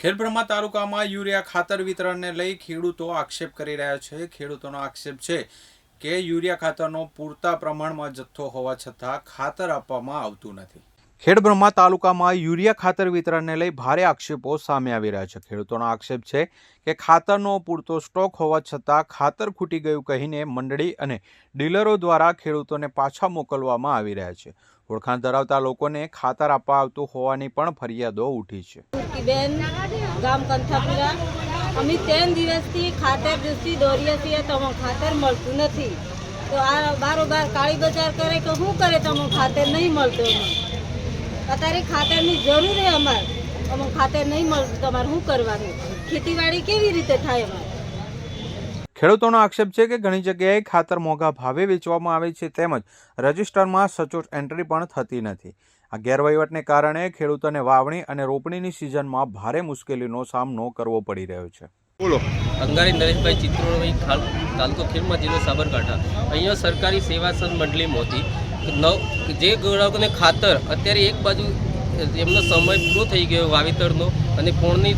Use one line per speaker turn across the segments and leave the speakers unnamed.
ખેડબ્રહ્મા તાલુકામાં યુરિયા ખાતર વિતરણને લઈ ખેડૂતો આક્ષેપ કરી રહ્યા છે. ખેડૂતોનો આક્ષેપ છે કે યુરિયા ખાતરનો પૂરતા પ્રમાણમાં જથ્થો હોવા છતાં ખાતર આપવામાં આવતું નથી. ખેડબ્રહ્મા તાલુકામાં યુરિયા ખાતર વિતરણને લઈ ભારે આક્ષેપો સામે આવી રહ્યા છે. ખેડૂતોનો આક્ષેપ છે કે ખાતરનો પૂરતો સ્ટોક હોવા છતાં ખાતર ખૂટી ગયું કહીને મંડળી અને ડીલરો દ્વારા ખેડૂતોને પાછા મોકલવામાં આવી રહ્યા છે. ઓળખાણ ધરાવતા લોકોને ખાતર આપવા આવતું હોવાની પણ ફરિયાદો ઉઠી છે.
બેન, ગામ કંથાપુરા. અમે ત્રણ દિવસથી ખાતર દૂધથી દોરીએ છીએ, તો ખાતર મળતું નથી. તો આ બારોબાર કાળી બજાર કરે કે શું કરે તો ખાતર નહીં મળતું અત્યારે ખાતરની જરૂર છે અમારે. અમુક ખાતર નહીં મળતું તમારે શું કરવાનું? ખેતીવાડી કેવી રીતે થાય અમારે?
ખેડૂતોનો આક્ષેપ છે કે ઘણી જગ્યાએ ખાતર મોંઘા ભાવે વેચવામાં આવે છે તેમજ રજિસ્ટરમાં સચોટ એન્ટ્રી પણ થતી નથી. આ ગેરવહીવટને કારણે ખેડૂતોને વાવણી અને રોપણીની સિઝનમાં ભારે મુશ્કેલીનો સામનો કરવો પડી રહ્યો છે.
બોલો.
અંગારી નરેશભાઈ ચિત્રોભાઈ તાલુકો ખેડમાં જિલ્લો સાબરકાંઠા. અહીંયા સરકારી સેવા સંઘ મંડળીમાંથી નવ જે ગ્રાહકોને ખાતર અત્યારે એક બાજુ એમનો સમય પૂરો થઈ ગયો વાવેતરનો અને પોણની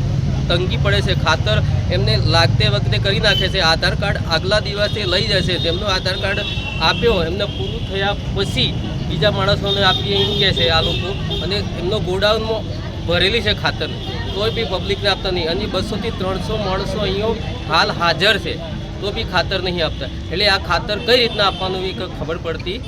તંગી પડે છે, ખાતર એમને લાગતે વખતે કરી નાખે છે. આધાર કાર્ડ આગલા દિવસે લઈ જશે. જેમનો આધાર કાર્ડ આપ્યો, એમને પૂરું થયા પછી બીજા માણસોને આપીએ એમ કહે છે આ લોકો. અને એમનો ગોડાઉનમાં ભરેલી છે ખાતર. તોય બી પબ્લિકને આપતા નહીં. અને બસોથી ત્રણસો માણસો અહીંયા હાલ હાજર છે. તો બી ખાતર નહીં આપતા. એટલે આ ખાતર કઈ રીતના આપવાનું એ ખબર પડતી